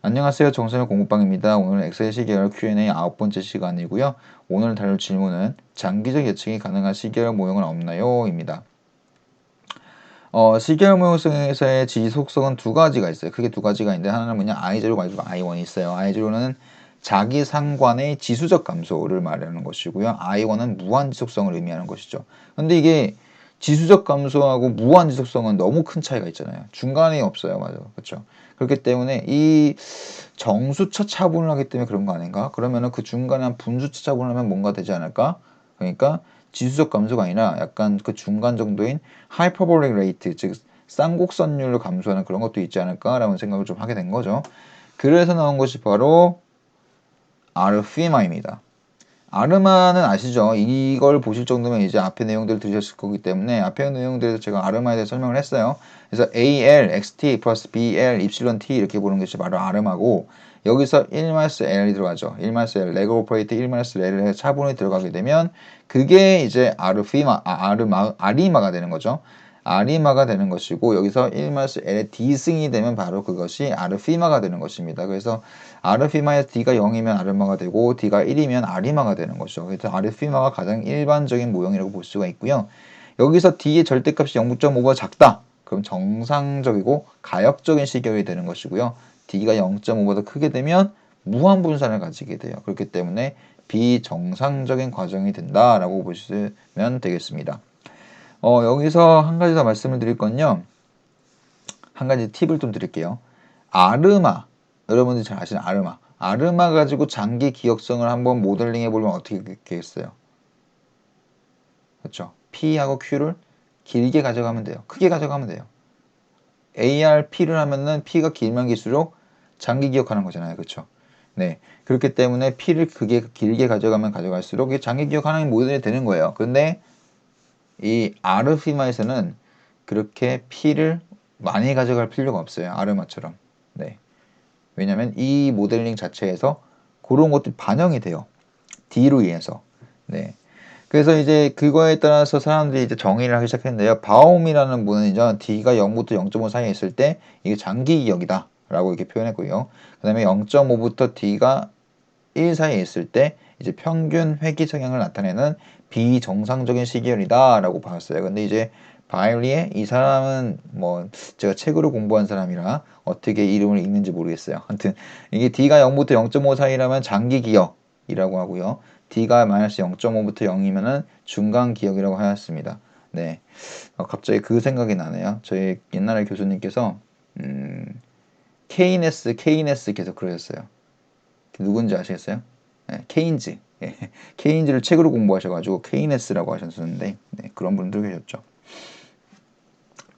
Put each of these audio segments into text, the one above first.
안녕하세요. 정선의 공부방입니다. 오늘은 엑셀 시계열 Q&A 아홉 번째 시간이고요. 오늘 다룰 질문은 장기적 예측이 가능한 시계열 모형은 없나요? 입니다. 어, 시계열 모형에서의 지속성은 두 가지가 있어요. 크게 두 가지가 있는데 하나는 뭐냐 I0 가지고 I1이 있어요. I0는 자기 상관의 지수적 감소를 말하는 것이고요. I1은 무한 지속성을 의미하는 것이죠. 근데 이게 지수적 감소하고 무한 지속성은 너무 큰 차이가 있잖아요. 중간이 없어요. 맞아. 그렇죠. 그렇기 때문에 이 정수차 차분을 하기 때문에 그런 거 아닌가? 그러면은 그 중간에 한 분수차 차분을 하면 뭔가 되지 않을까? 그러니까 지수적 감소가 아니라 약간 그 중간 정도인 하이퍼볼릭 레이트, 즉 쌍곡선율로 감소하는 그런 것도 있지 않을까라는 생각을 좀 하게 된 거죠. 그래서 나온 것이 바로 아르피마입니다. 아르마는 아시죠? 이걸 보실 정도면 이제 앞에 내용들을 들으셨을 거기 때문에 앞에 내용들에서 제가 아르마에 대해 설명을 했어요. 그래서 AL, XT 플러스 BL, 입실론 T 이렇게 보는 것이 바로 아르마고 여기서 1-L이 들어가죠. 1-L, 레그 오퍼레이트 1-L을 해서 차분히 들어가게 되면 그게 이제 아르피마, 아, 아르마, 아리마가 되는 거죠. 아리마가 되는 것이고 여기서 1-L의 D승이 되면 바로 그것이 아르피마가 되는 것입니다. 그래서 아르피마에서 D가 0이면 아르마가 되고 D가 1이면 아리마가 되는 것이죠. 그래서 아르피마가 가장 일반적인 모형이라고 볼 수가 있고요. 여기서 D의 절대값이 0.5보다 작다. 그럼 정상적이고 가역적인 시결이 되는 것이고요. D가 0.5보다 크게 되면 무한 분산을 가지게 돼요. 그렇기 때문에 비정상적인 과정이 된다라고 보시면 되겠습니다. 어, 여기서 한 가지 더 말씀을 드릴 건요. 한 가지 팁을 좀 드릴게요. 아르마. 여러분들이 잘 아시는 아르마. 아르마 가지고 장기 기억성을 한번 모델링 해보면 어떻게 되겠어요? 그렇죠. P하고 Q를 길게 가져가면 돼요. 크게 가져가면 돼요. ARP를 하면은 P가 길면 길수록 장기 기억하는 거잖아요. 그렇죠. 네. 그렇기 때문에 P를 크게 길게 가져가면 가져갈수록 장기 기억하는 모델이 되는 거예요. 근데 이 아르피마에서는 그렇게 P를 많이 가져갈 필요가 없어요. 아르마처럼. 네. 왜냐면 이 모델링 자체에서 그런 것들이 반영이 돼요. D로 인해서. 네. 그래서 이제 그거에 따라서 사람들이 이제 정의를 하기 시작했는데요. 바움이라는 분은 이제 D가 0부터 0.5 사이에 있을 때 이게 장기 기억이다. 라고 이렇게 표현했고요. 그 다음에 0.5부터 D가 1 사이에 있을 때 이제 평균 회귀 성향을 나타내는 비정상적인 시계열이다 라고 봤어요. 근데 이제 바일리에 이 사람은 뭐 제가 책으로 공부한 사람이라 어떻게 이름을 읽는지 모르겠어요. 아무튼 이게 D가 0부터 0.5 사이라면 장기 기억이라고 하고요. D가 마이너스 0.5부터 0이면은 중간 기억이라고 하였습니다. 네. 어, 갑자기 그 생각이 나네요. 저희 옛날에 교수님께서 음, 케이네스, 케이네스 계속 그러셨어요. 누군지 아시겠어요? 네, 케인즈. 예, 케인즈를 책으로 공부하셔가지고 케이네스라고 하셨었는데 네, 그런 분들 계셨죠.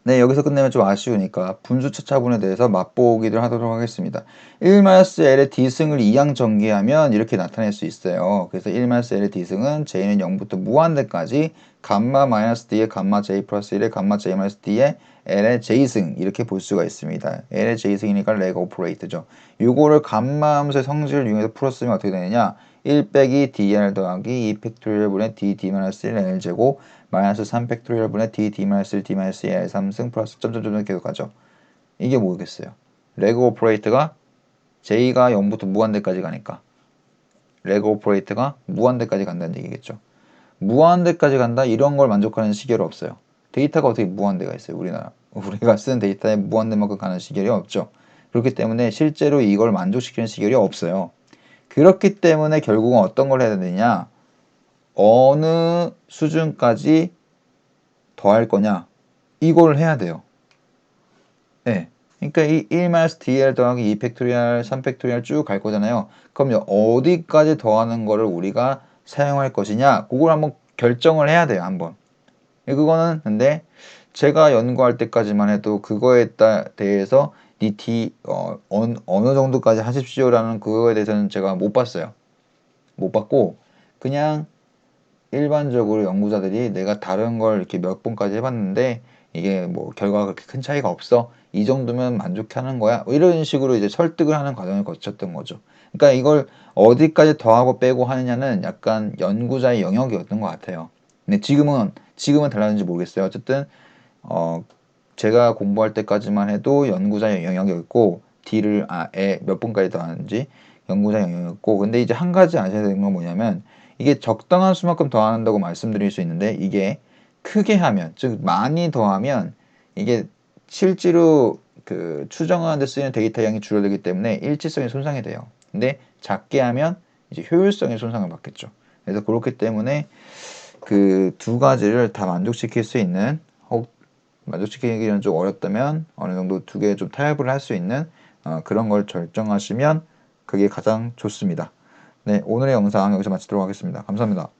네, 여기서 끝내면 좀 아쉬우니까 분수차 차분에 대해서 맛보기를 하도록 하겠습니다. 1-L의 D승을 2양 전개하면 이렇게 나타낼 수 있어요. 그래서 1-L의 D승은 J는 0부터 무한대까지 감마 마이너스 D의 감마 J 플러스 1의 감마 J 마이너스 D의 L의 J승 이렇게 볼 수가 있습니다. L의 J승이니까 레그 오퍼레이트죠. 이거를 감마 함수의 성질을 이용해서 풀었으면 어떻게 되느냐 1 빼기 dr 더하기 2 팩토리얼 분의 d d 마이너스 1 l 제곱 마이너스 3 팩토리얼 분의 d d 마이너스 1 d 마이너스 1 l 3승 플러스 점점점 계속 가죠. 이게 뭐겠어요? 레그 오퍼레이트가 j가 0부터 무한대까지 가니까 레그 오퍼레이트가 무한대까지 간다는 얘기겠죠. 무한대까지 간다 이런 걸 만족하는 시계로 없어요. 데이터가 어떻게 무한대가 있어요? 우리나라 우리가 쓴 데이터에 무한대만큼 가는 시계이 없죠. 그렇기 때문에 실제로 이걸 만족시키는 시계이 없어요. 그렇기 때문에 결국은 어떤 걸 해야 되느냐? 어느 수준까지 더할 거냐? 이걸 해야 돼요. 네. 그러니까 이 1-dl 더하기 2 팩토리얼, 3팩토리얼 쭉갈 거잖아요. 그럼 어디까지 더하는 거를 우리가 사용할 것이냐? 그걸 한번 결정을 해야 돼요. 한번. 그거는 근데 제가 연구할 때까지만 해도 그거에 대해서 DT 어, 어느, 어느 정도까지 하십시오라는 그거에 대해서는 제가 못 봤어요. 못 봤고 그냥 일반적으로 연구자들이 내가 다른 걸 이렇게 몇 번까지 해봤는데 이게 뭐 결과가 그렇게 큰 차이가 없어 이 정도면 만족하는 거야 뭐 이런 식으로 이제 설득을 하는 과정을 거쳤던 거죠. 그러니까 이걸 어디까지 더하고 빼고 하느냐는 약간 연구자의 영역이었던 것 같아요. 근데 지금은 지금은 달랐는지 모르겠어요. 어쨌든 어 제가 공부할 때까지만 해도 연구자의 영역이었고 D를 아에 몇 번까지 더하는지 연구자 영역이었고 근데 이제 한 가지 아셔야 되는 건 뭐냐면 이게 적당한 수만큼 더한다고 말씀드릴 수 있는데 이게 크게 하면 즉 많이 더하면 이게 실제로 그 추정하는 데 쓰이는 데이터 양이 줄어들기 때문에 일치성이 손상이 돼요. 근데 작게 하면 이제 효율성이 손상을 받겠죠. 그래서 그렇기 때문에 그 두 가지를 다 만족시킬 수 있는 혹 만족시키기는 좀 어렵다면 어느 정도 두 개 좀 타협을 할 수 있는 어, 그런 걸 결정하시면 그게 가장 좋습니다. 네, 오늘의 영상 여기서 마치도록 하겠습니다. 감사합니다.